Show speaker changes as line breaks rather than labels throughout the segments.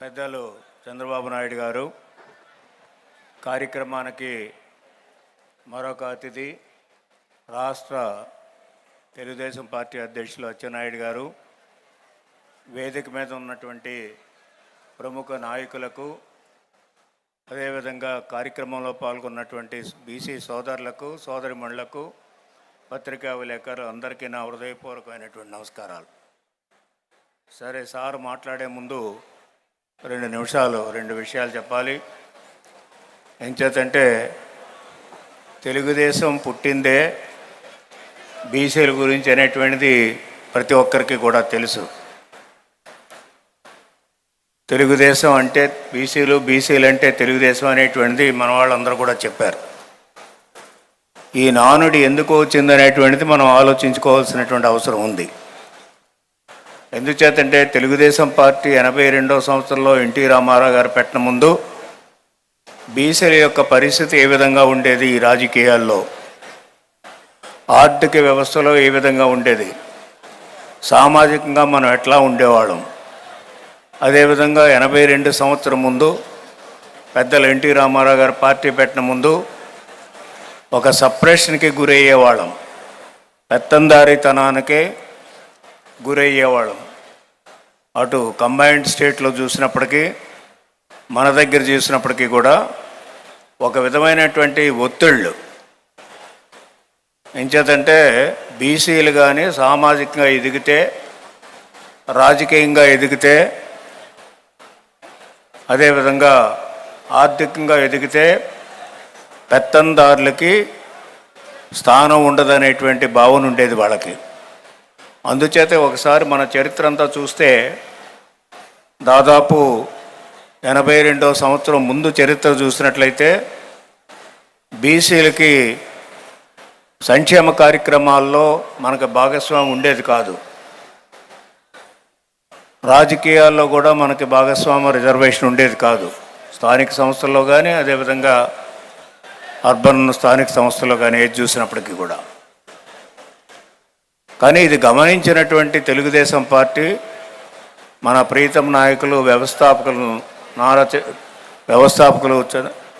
పెద్దలు చంద్రబాబు నాయుడు గారు కార్యక్రమానికి మరొక అతిథి రాష్ట్ర తెలుగుదేశం పార్టీ అధ్యక్షులు అచ్చెన్నాయుడు గారు వేదిక మీద ఉన్నటువంటి ప్రముఖ నాయకులకు అదేవిధంగా కార్యక్రమంలో పాల్గొన్నటువంటి బీసీ సోదరులకు సోదరిమణులకు పత్రికా విలేకరు అందరికీ నా హృదయపూర్వకమైనటువంటి నమస్కారాలు సరే సార్ మాట్లాడే ముందు రెండు నిమిషాలు రెండు విషయాలు చెప్పాలి ఎంచేతంటే తెలుగుదేశం పుట్టిందే బీసీల గురించి అనేటువంటిది ప్రతి ఒక్కరికి కూడా తెలుసు తెలుగుదేశం అంటే బీసీలు బీసీలు అంటే తెలుగుదేశం అనేటువంటిది మన వాళ్ళందరూ కూడా చెప్పారు ఈ నానుడి ఎందుకు వచ్చిందనేటువంటిది మనం ఆలోచించుకోవాల్సినటువంటి అవసరం ఉంది ఎందుచేతంటే తెలుగుదేశం పార్టీ ఎనభై రెండవ సంవత్సరంలో ఎన్టీ రామారావు గారు పెట్టిన ముందు బీసీల యొక్క పరిస్థితి ఏ విధంగా ఉండేది ఈ రాజకీయాల్లో ఆర్థిక వ్యవస్థలో ఏ విధంగా ఉండేది సామాజికంగా మనం ఎట్లా ఉండేవాళ్ళం అదేవిధంగా ఎనభై రెండు సంవత్సరం ముందు పెద్దలు ఎన్టీ రామారావు గారు పార్టీ పెట్టిన ముందు ఒక సప్రెషన్కి గురయ్యేవాళ్ళం పెత్తందారితనానికే గురయ్యేవాళ్ళం అటు కంబైన్డ్ స్టేట్లో చూసినప్పటికీ మన దగ్గర చూసినప్పటికీ కూడా ఒక విధమైనటువంటి ఒత్తిళ్ళు ఎంచేతంటే బీసీలు కానీ సామాజికంగా ఎదిగితే రాజకీయంగా ఎదిగితే అదేవిధంగా ఆర్థికంగా ఎదిగితే పెత్తందారులకి స్థానం ఉండదనేటువంటి భావన ఉండేది వాళ్ళకి అందుచేత ఒకసారి మన చరిత్ర అంతా చూస్తే దాదాపు ఎనభై రెండవ సంవత్సరం ముందు చరిత్ర చూసినట్లయితే బీసీలకి సంక్షేమ కార్యక్రమాల్లో మనకు భాగస్వామ్యం ఉండేది కాదు రాజకీయాల్లో కూడా మనకి భాగస్వామ్య రిజర్వేషన్ ఉండేది కాదు స్థానిక సంస్థల్లో కానీ అదేవిధంగా అర్బన్ స్థానిక సంస్థల్లో కానీ ఏది చూసినప్పటికీ కూడా కానీ ఇది గమనించినటువంటి తెలుగుదేశం పార్టీ మన ప్రీతం నాయకులు వ్యవస్థాపకులను నారా వ్యవస్థాపకులు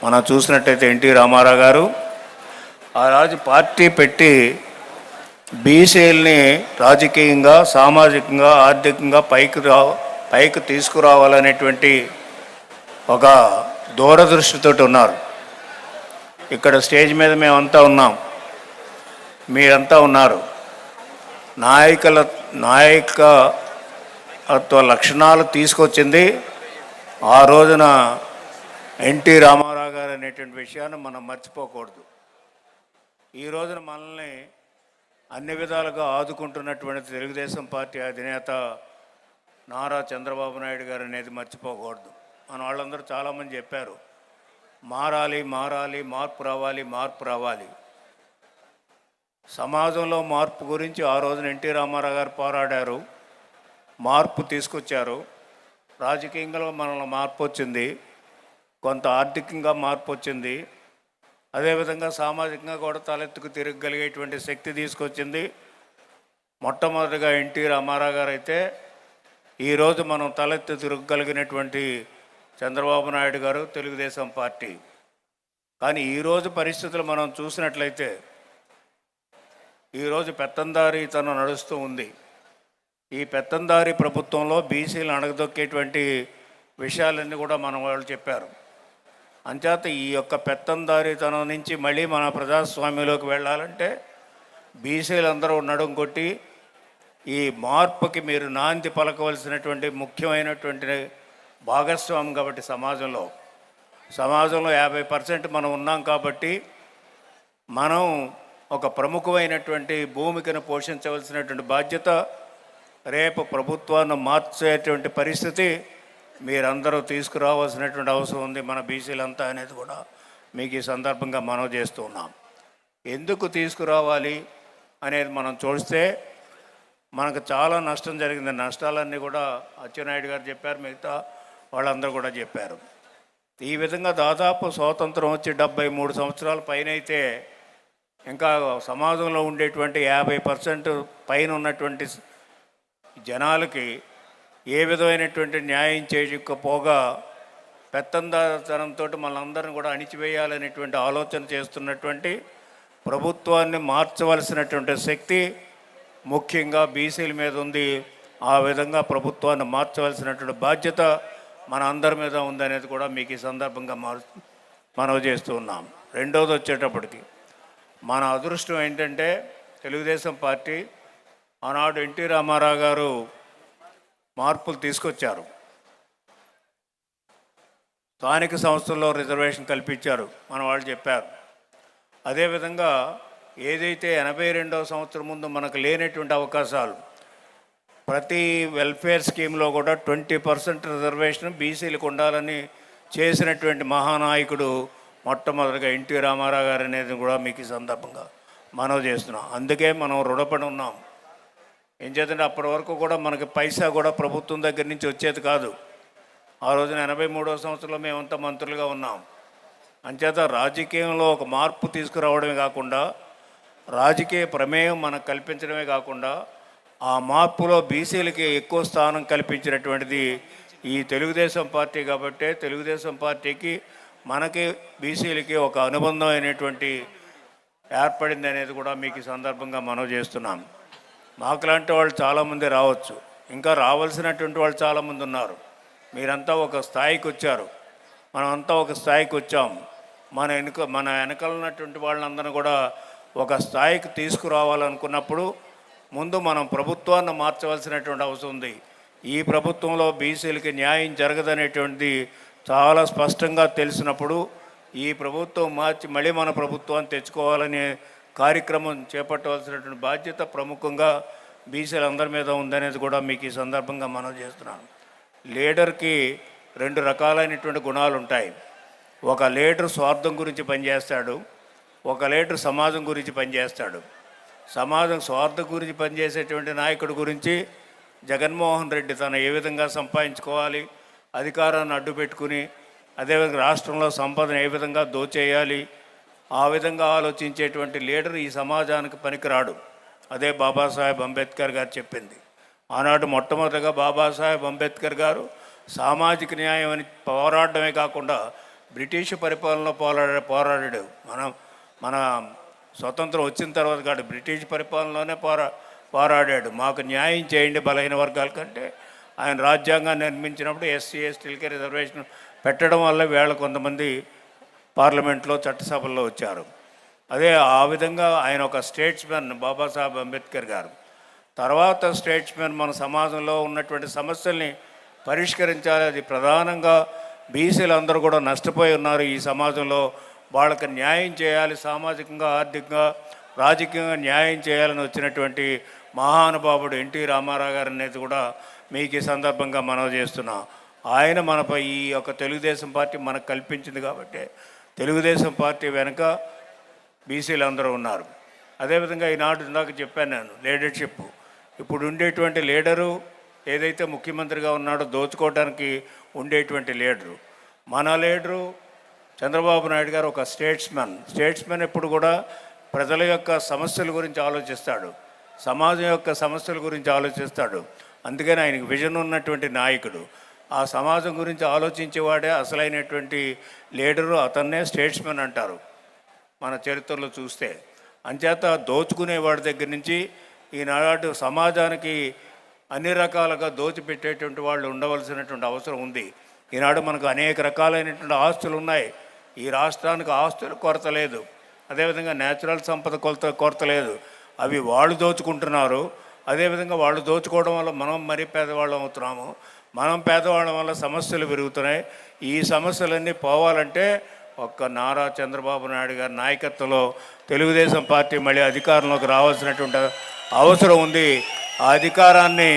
మనం చూసినట్టయితే ఎన్టీ రామారావు గారు ఆ రాజు పార్టీ పెట్టి బీసీల్ని రాజకీయంగా సామాజికంగా ఆర్థికంగా పైకి రా పైకి తీసుకురావాలనేటువంటి ఒక దూరదృష్టితో ఉన్నారు ఇక్కడ స్టేజ్ మీద మేమంతా ఉన్నాం మీరంతా ఉన్నారు నాయకుల నాయక తత్వ లక్షణాలు తీసుకొచ్చింది ఆ రోజున ఎన్టీ రామారావు గారు అనేటువంటి విషయాన్ని మనం మర్చిపోకూడదు ఈ రోజున మనల్ని అన్ని విధాలుగా ఆదుకుంటున్నటువంటి తెలుగుదేశం పార్టీ అధినేత నారా చంద్రబాబు నాయుడు గారు అనేది మర్చిపోకూడదు మన వాళ్ళందరూ చాలామంది చెప్పారు మారాలి మారాలి మార్పు రావాలి మార్పు రావాలి సమాజంలో మార్పు గురించి ఆ రోజున ఎన్టీ రామారావు గారు పోరాడారు మార్పు తీసుకొచ్చారు రాజకీయంగా మనల్ని మార్పు వచ్చింది కొంత ఆర్థికంగా మార్పు వచ్చింది అదేవిధంగా సామాజికంగా కూడా తలెత్తుకు తిరగగలిగేటువంటి శక్తి తీసుకొచ్చింది మొట్టమొదటిగా ఎన్టీ రామారావు గారు అయితే ఈరోజు మనం తలెత్తు తిరగగలిగినటువంటి చంద్రబాబు నాయుడు గారు తెలుగుదేశం పార్టీ కానీ ఈరోజు పరిస్థితులు మనం చూసినట్లయితే ఈరోజు పెత్తందారీతనం నడుస్తూ ఉంది ఈ పెత్తందారి ప్రభుత్వంలో బీసీలు అణగదొక్కేటువంటి విషయాలన్నీ కూడా మన వాళ్ళు చెప్పారు అంచేత ఈ యొక్క పెత్తందారితనం నుంచి మళ్ళీ మన ప్రజాస్వామ్యంలోకి వెళ్ళాలంటే బీసీలందరూ నడుం కొట్టి ఈ మార్పుకి మీరు నాంది పలకవలసినటువంటి ముఖ్యమైనటువంటి భాగస్వామ్యం కాబట్టి సమాజంలో సమాజంలో యాభై పర్సెంట్ మనం ఉన్నాం కాబట్టి మనం ఒక ప్రముఖమైనటువంటి భూమికను పోషించవలసినటువంటి బాధ్యత రేపు ప్రభుత్వాన్ని మార్చేటువంటి పరిస్థితి మీరందరూ తీసుకురావాల్సినటువంటి అవసరం ఉంది మన బీసీలంతా అనేది కూడా మీకు ఈ సందర్భంగా మనం చేస్తున్నాం ఎందుకు తీసుకురావాలి అనేది మనం చూస్తే మనకు చాలా నష్టం జరిగింది నష్టాలన్నీ కూడా అచ్చెన్నాయుడు గారు చెప్పారు మిగతా వాళ్ళందరూ కూడా చెప్పారు ఈ విధంగా దాదాపు స్వాతంత్రం వచ్చి డెబ్బై మూడు సంవత్సరాల పైన అయితే ఇంకా సమాజంలో ఉండేటువంటి యాభై పర్సెంట్ పైన ఉన్నటువంటి జనాలకి ఏ విధమైనటువంటి న్యాయం చేయకపోగా పెత్తందాతనంతో మనందరిని కూడా అణిచివేయాలనేటువంటి ఆలోచన చేస్తున్నటువంటి ప్రభుత్వాన్ని మార్చవలసినటువంటి శక్తి ముఖ్యంగా బీసీల మీద ఉంది ఆ విధంగా ప్రభుత్వాన్ని మార్చవలసినటువంటి బాధ్యత మన అందరి మీద ఉందనేది కూడా మీకు ఈ సందర్భంగా మారు మనవి చేస్తూ ఉన్నాం రెండవది వచ్చేటప్పటికి మన అదృష్టం ఏంటంటే తెలుగుదేశం పార్టీ ఆనాడు ఎన్టీ రామారావు గారు మార్పులు తీసుకొచ్చారు స్థానిక సంస్థల్లో రిజర్వేషన్ కల్పించారు మన వాళ్ళు చెప్పారు అదేవిధంగా ఏదైతే ఎనభై రెండవ సంవత్సరం ముందు మనకు లేనటువంటి అవకాశాలు ప్రతి వెల్ఫేర్ స్కీమ్లో కూడా ట్వంటీ పర్సెంట్ రిజర్వేషన్ బీసీలకు ఉండాలని చేసినటువంటి మహానాయకుడు మొట్టమొదటిగా ఎన్టీ రామారావు గారు అనేది కూడా మీకు ఈ సందర్భంగా మనవి చేస్తున్నాం అందుకే మనం రుణపడి ఉన్నాం ఏం చేద్దంటే అప్పటి వరకు కూడా మనకి పైసా కూడా ప్రభుత్వం దగ్గర నుంచి వచ్చేది కాదు ఆ రోజున ఎనభై మూడో సంవత్సరంలో మేమంతా మంత్రులుగా ఉన్నాం అంచేత రాజకీయంలో ఒక మార్పు తీసుకురావడమే కాకుండా రాజకీయ ప్రమేయం మనకు కల్పించడమే కాకుండా ఆ మార్పులో బీసీలకి ఎక్కువ స్థానం కల్పించినటువంటిది ఈ తెలుగుదేశం పార్టీ కాబట్టే తెలుగుదేశం పార్టీకి మనకి బీసీలకి ఒక అనుబంధం అయినటువంటి ఏర్పడింది అనేది కూడా మీకు ఈ సందర్భంగా మనం చేస్తున్నాము మాకు లాంటి వాళ్ళు చాలామంది రావచ్చు ఇంకా రావాల్సినటువంటి వాళ్ళు చాలామంది ఉన్నారు మీరంతా ఒక స్థాయికి వచ్చారు మనమంతా ఒక స్థాయికి వచ్చాం మన వెనుక మన వెనకలన్నటువంటి వాళ్ళందరినీ కూడా ఒక స్థాయికి తీసుకురావాలనుకున్నప్పుడు ముందు మనం ప్రభుత్వాన్ని మార్చవలసినటువంటి అవసరం ఉంది ఈ ప్రభుత్వంలో బీసీలకి న్యాయం జరగదనేటువంటిది చాలా స్పష్టంగా తెలిసినప్పుడు ఈ ప్రభుత్వం మార్చి మళ్ళీ మన ప్రభుత్వాన్ని తెచ్చుకోవాలనే కార్యక్రమం చేపట్టవలసినటువంటి బాధ్యత ప్రముఖంగా బీసీలందరి మీద ఉందనేది కూడా మీకు ఈ సందర్భంగా మనం చేస్తున్నాను లీడర్కి రెండు రకాలైనటువంటి గుణాలు ఉంటాయి ఒక లీడర్ స్వార్థం గురించి పనిచేస్తాడు ఒక లీడర్ సమాజం గురించి పనిచేస్తాడు సమాజం స్వార్థం గురించి పనిచేసేటువంటి నాయకుడి గురించి జగన్మోహన్ రెడ్డి తను ఏ విధంగా సంపాదించుకోవాలి అధికారాన్ని అడ్డు అదేవిధంగా రాష్ట్రంలో సంపదను ఏ విధంగా దోచేయాలి ఆ విధంగా ఆలోచించేటువంటి లీడర్ ఈ సమాజానికి పనికిరాడు అదే బాబాసాహెబ్ అంబేద్కర్ గారు చెప్పింది ఆనాడు మొట్టమొదటిగా బాబాసాహెబ్ అంబేద్కర్ గారు సామాజిక న్యాయం అని పోరాడమే కాకుండా బ్రిటిష్ పరిపాలనలో పోరాడ పోరాడాడు మనం మన స్వతంత్రం వచ్చిన తర్వాత కాదు బ్రిటిష్ పరిపాలనలోనే పోరా పోరాడాడు మాకు న్యాయం చేయండి బలహీన వర్గాల కంటే ఆయన రాజ్యాంగాన్ని నిర్మించినప్పుడు ఎస్సీ ఎస్టీలకి రిజర్వేషన్ పెట్టడం వల్ల వేళ కొంతమంది పార్లమెంట్లో చట్టసభల్లో వచ్చారు అదే ఆ విధంగా ఆయన ఒక స్టేట్స్మెన్ బాబాసాహెబ్ అంబేద్కర్ గారు తర్వాత స్టేట్స్మెన్ మన సమాజంలో ఉన్నటువంటి సమస్యల్ని పరిష్కరించాలి అది ప్రధానంగా బీసీలు అందరూ కూడా నష్టపోయి ఉన్నారు ఈ సమాజంలో వాళ్ళకి న్యాయం చేయాలి సామాజికంగా ఆర్థికంగా రాజకీయంగా న్యాయం చేయాలని వచ్చినటువంటి మహానుభావుడు ఎన్టీ రామారావు గారు అనేది కూడా మీకు ఈ సందర్భంగా మనవి చేస్తున్నాం ఆయన మనపై ఈ యొక్క తెలుగుదేశం పార్టీ మనకు కల్పించింది కాబట్టి తెలుగుదేశం పార్టీ వెనక బీసీలు అందరూ ఉన్నారు అదేవిధంగా ఈనాడు ఇందాక చెప్పాను నేను లీడర్షిప్ ఇప్పుడు ఉండేటువంటి లీడరు ఏదైతే ముఖ్యమంత్రిగా ఉన్నాడో దోచుకోవడానికి ఉండేటువంటి లీడరు మన లీడరు చంద్రబాబు నాయుడు గారు ఒక స్టేట్స్మెన్ స్టేట్స్మెన్ ఎప్పుడు కూడా ప్రజల యొక్క సమస్యల గురించి ఆలోచిస్తాడు సమాజం యొక్క సమస్యల గురించి ఆలోచిస్తాడు అందుకని ఆయనకు విజన్ ఉన్నటువంటి నాయకుడు ఆ సమాజం గురించి ఆలోచించేవాడే అసలైనటువంటి లీడరు అతన్నే స్టేట్స్మెన్ అంటారు మన చరిత్రలో చూస్తే అంచేత దోచుకునేవాడి దగ్గర నుంచి ఈనాడు సమాజానికి అన్ని రకాలుగా దోచిపెట్టేటువంటి వాళ్ళు ఉండవలసినటువంటి అవసరం ఉంది ఈనాడు మనకు అనేక రకాలైనటువంటి ఆస్తులు ఉన్నాయి ఈ రాష్ట్రానికి ఆస్తుల కొరత లేదు అదేవిధంగా న్యాచురల్ సంపద కొరత కొరత లేదు అవి వాళ్ళు దోచుకుంటున్నారు అదేవిధంగా వాళ్ళు దోచుకోవడం వల్ల మనం మరీ పేదవాళ్ళం అవుతున్నాము మనం పేదవాళ్ళం వల్ల సమస్యలు పెరుగుతున్నాయి ఈ సమస్యలన్నీ పోవాలంటే ఒక్క నారా చంద్రబాబు నాయుడు గారి నాయకత్వంలో తెలుగుదేశం పార్టీ మళ్ళీ అధికారంలోకి రావాల్సినటువంటి అవసరం ఉంది ఆ అధికారాన్ని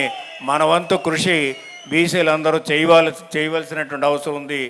మన వంతు కృషి బీసీలందరూ చేయవలసి చేయవలసినటువంటి అవసరం ఉంది